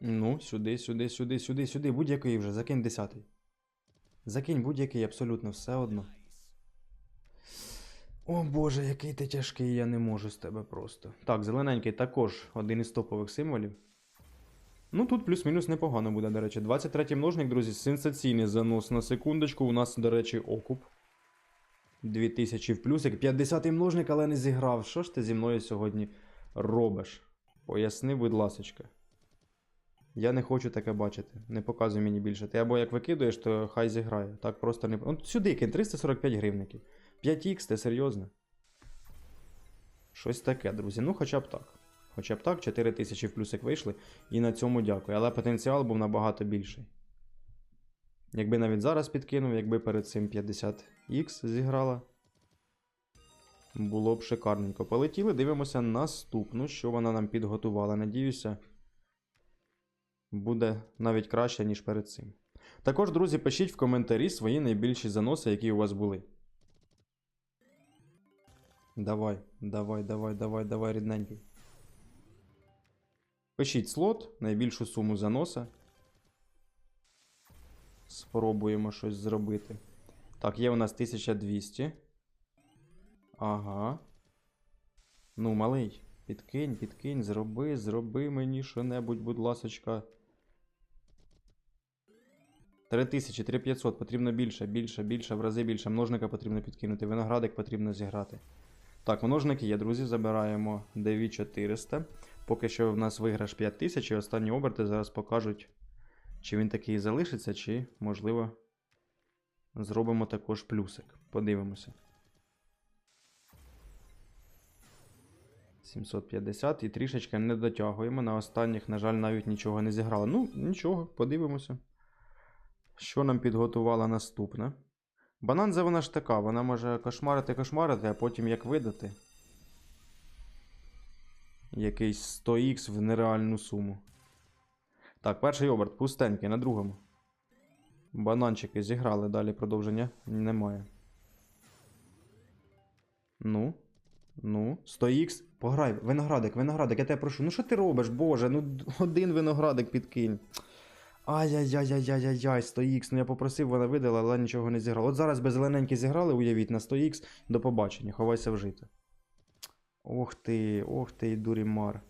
Ну, сюди, сюди, сюди, сюди, сюди. Будь-який вже, закинь десятий. Закинь будь-який, абсолютно все одно. О боже, який ти тяжкий, я не можу з тебе просто. Так, зелененький також один із топових символів. Ну тут плюс-мінус непогано буде, до речі. 23-й множник, друзі, сенсаційний занос на секундочку. У нас, до речі, окуп. 2000 в плюсик. 50 множник, але не зіграв. Що ж ти зі мною сьогодні робиш? Поясни, будь ласочка. Я не хочу таке бачити. Не показуй мені більше. Ти або як викидуєш, то хай зіграє. Так просто не. От сюди кинь 345 гривників. 5х, ти серйозно? Щось таке, друзі. Ну, хоча б так. Хоча б так, 4 тисячі в плюсик вийшли, і на цьому дякую. Але потенціал був набагато більший. Якби навіть зараз підкинув, якби перед цим 50х зіграла. Було б шикарненько. Полетіли, дивимося наступну, що вона нам підготувала. Надіюся, буде навіть краще, ніж перед цим. Також, друзі, пишіть в коментарі свої найбільші заноси, які у вас були. Давай, давай, давай, давай, давай, рідненький. Пишіть слот, найбільшу суму заноса. Спробуємо щось зробити. Так, є у нас 1200. Ага. Ну, малий, підкинь, підкинь, зроби, зроби мені що-небудь, будь ласочка. 3000, 3500, потрібно більше, більше, більше, в рази більше. Множника потрібно підкинути, виноградик потрібно зіграти. Так, множники є, друзі, забираємо 9400. Поки що в нас виграш 5000 і останні оберти зараз покажуть, чи він такий залишиться, чи, можливо, зробимо також плюсик. Подивимося. 750 і трішечки не дотягуємо. На останніх, на жаль, навіть нічого не зіграли. Ну, нічого, подивимося. Що нам підготувала наступна? Бананза вона ж така, вона може кошмарити, кошмарити, а потім як видати. Якийсь 100х в нереальну суму. Так, перший оберт, пустенький, на другому. Бананчики зіграли, далі продовження немає. Ну. Ну, 100х, пограй, виноградик, виноградик, я тебе прошу. Ну що ти робиш, боже, ну один виноградик підкинь. Ай-яй-яй-яй-яй-яй, 100х, ну я попросив, вона видала, але нічого не зіграла. От зараз би зелененькі зіграли, уявіть, на 100х, до побачення, ховайся в жито. Ох ти, ох ти, дурімар.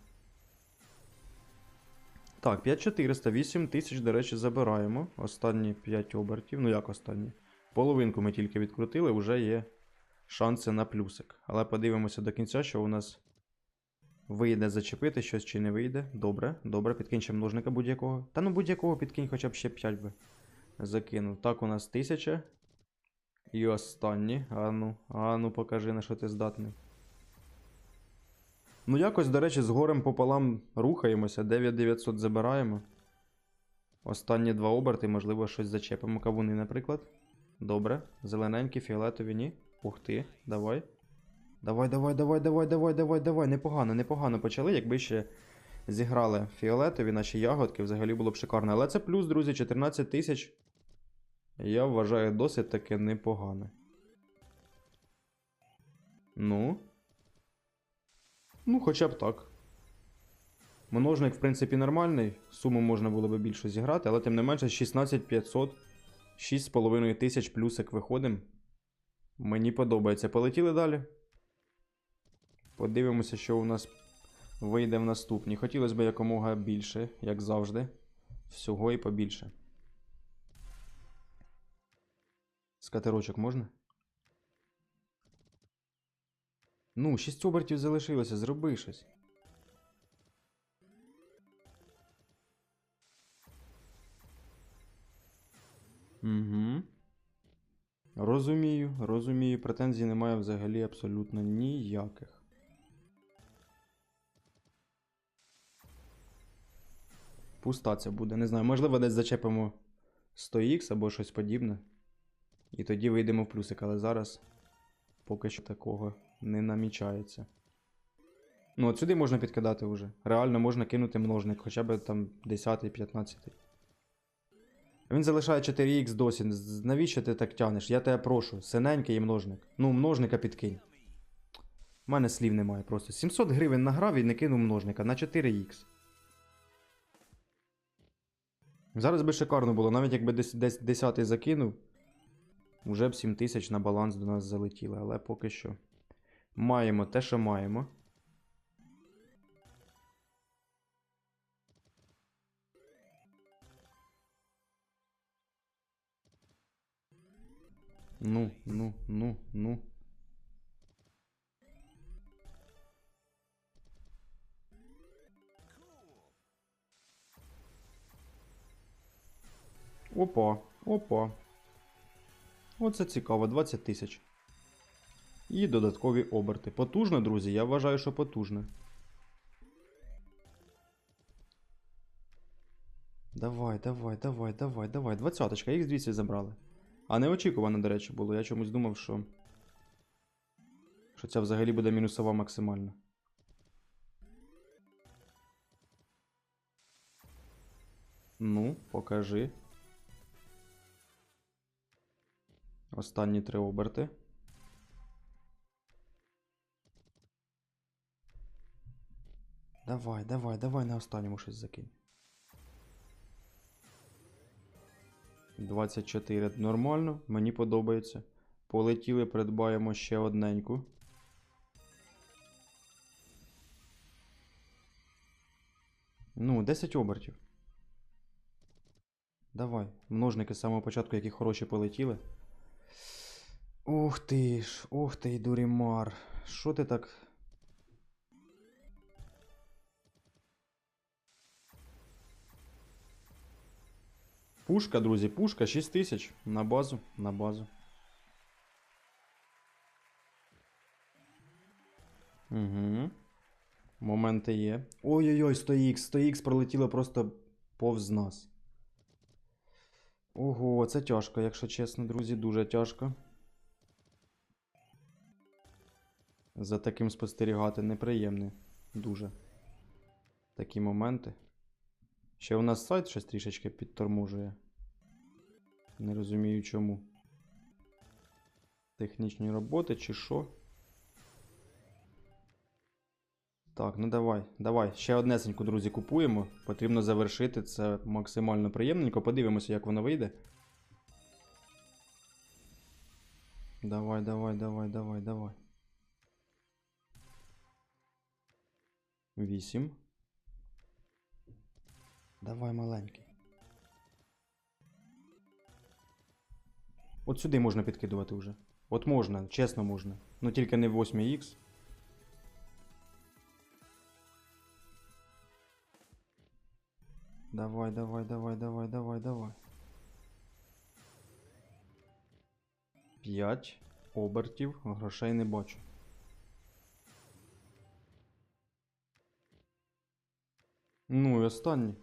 Так, 5400, 8000, до речі, забираємо. Останні 5 обертів. Ну як останні? Половинку ми тільки відкрутили, вже є шанси на плюсик. Але подивимося до кінця, що у нас вийде зачепити щось чи не вийде. Добре, добре, підкинь ще множника будь-якого. Та ну будь-якого підкинь хоча б ще 5 би. Закинув. Так, у нас 1000. І останні. Ану, ану, покажи, на що ти здатний. Ну, якось, до речі, з горем пополам рухаємося. 9900 забираємо. Останні два оберти, можливо, щось зачепимо. Кавуни, наприклад. Добре. Зелененькі, фіолетові, ні. Ух ти, давай. Давай, давай, давай, давай, давай, давай, давай. Непогано, непогано почали. Якби ще зіграли фіолетові, наші ягодки, взагалі було б шикарно. Але це плюс, друзі, 14 тисяч. Я вважаю досить таки непогано. Ну. Ну, хоча б так. Множник, в принципі, нормальний. Суму можна було би більше зіграти, але тим не менше 16500. 6,5 тисяч плюсик виходимо. Мені подобається. Полетіли далі. Подивимося, що у нас вийде в наступній. Хотілося б якомога більше, як завжди. Всього і побільше. Скатерочок можна? Ну, 6 обертів залишилося, зроби щось. Угу. Розумію, розумію, претензій немає взагалі абсолютно ніяких. Пуста це буде, не знаю, можливо, десь зачепимо 100х або щось подібне. І тоді вийдемо в плюсик, але зараз поки що такого не намічається. Ну, от сюди можна підкидати вже. Реально можна кинути множник, хоча б там 10-15. Він залишає 4х досі. Навіщо ти так тянеш? Я тебе прошу. Синенький і множник. Ну, множника підкинь. У мене слів немає просто. 700 гривень награв і не кинув множника на 4х. Зараз би шикарно було, навіть якби десь, десь 10 закинув, вже б 7 тисяч на баланс до нас залетіли, але поки що. Маємо те, що маємо. Ну, ну, ну, ну. Опа, опа. Оце цікаво, 20 тисяч. І додаткові оберти. Потужно, друзі, я вважаю, що потужно. Давай, давай, давай, давай, давай. Двадцяточка, їх 200 забрали. А неочікувано, до речі, було. Я чомусь думав, що. Що ця взагалі буде мінусова максимально. Ну, покажи. Останні три оберти. Давай, давай, давай на останньому щось закинь. 24 нормально, мені подобається. Полетіли, придбаємо ще одненьку. Ну, 10 обертів. Давай. Множники з самого початку, які хороші полетіли. Ух ти ж, ух ти, дурімар. Що ти так. Пушка, друзі, пушка, 6 тисяч. На базу, на базу. Угу. Моменти є. Ой-ой-ой, 100х, 100х пролетіло просто повз нас. Ого, це тяжко, якщо чесно, друзі, дуже тяжко. За таким спостерігати неприємно. Дуже. Такі моменти. Ще у нас сайт щось трішечки підторможує. Не розумію чому. Технічні роботи чи що? Так, ну давай, давай. Ще однесеньку, друзі, купуємо. Потрібно завершити це максимально приємненько. Подивимося, як воно вийде. Давай, давай, давай, давай, давай. Вісім. Давай, маленький. От сюди можна підкидувати вже. От можна, чесно можна. Ну тільки не 8х. Давай, давай, давай, давай, давай, давай. П'ять обертів, грошей не бачу. Ну і останній.